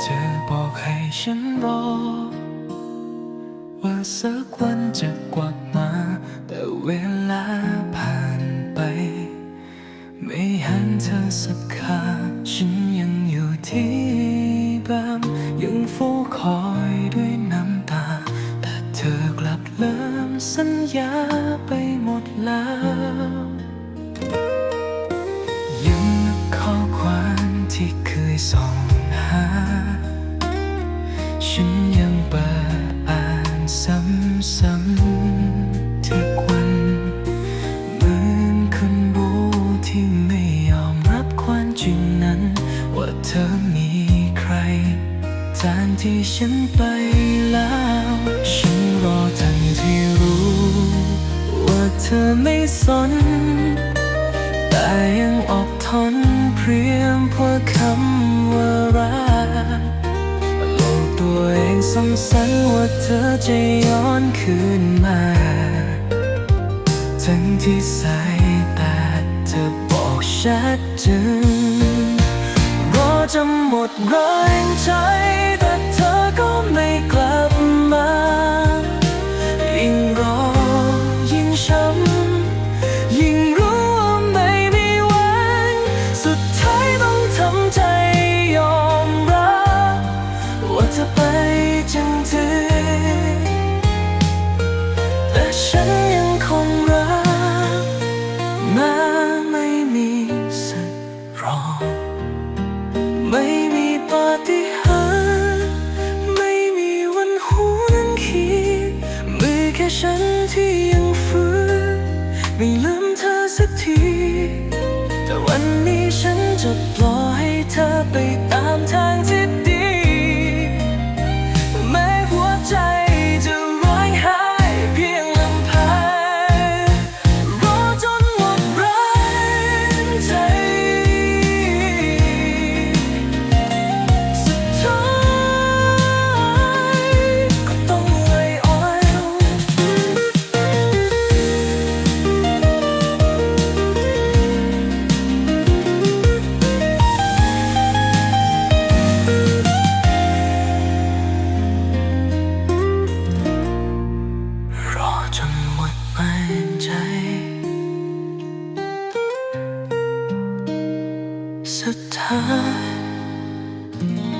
เธอบอกให้ฉันรอว่าสักวันจะกลับมา แต่เวลาผ่านไป ไม่เห็นเธอสักคาฉันยังอยู่ที่เดิมยังเฝ้าคอยด้วยน้ำตา แต่เธอกลับเลิมสัญญาไปหมดแล้วยังนึกข้อความที่เคยส่งหา ฉันยังเปิดอ่านซ้ำ ที่ฉันไปแล้ว ฉันรอทันที่รู้ ว่าเธอไม่สน แต่ยังอดทนเพียงเพื่อคำว่ารักหลกตัวเองซ้ำๆว่าเธอจะย้อนคืนมา ทั้งที่สายตาเธอบอกชัดเจนรอจะหมดแรงใจ สุดท้ายต้องทำใจยอมรับ ว่าจะไปจริงๆแต่ฉันยังคงรักแม้ไม่มีสักรอไม่มีปาฏิหาริย์ไม่มีวันหวนคิดมือแค่ฉันที่ยังฝืนไม่ลืม ธอไปตามทางที่ สุดท้าย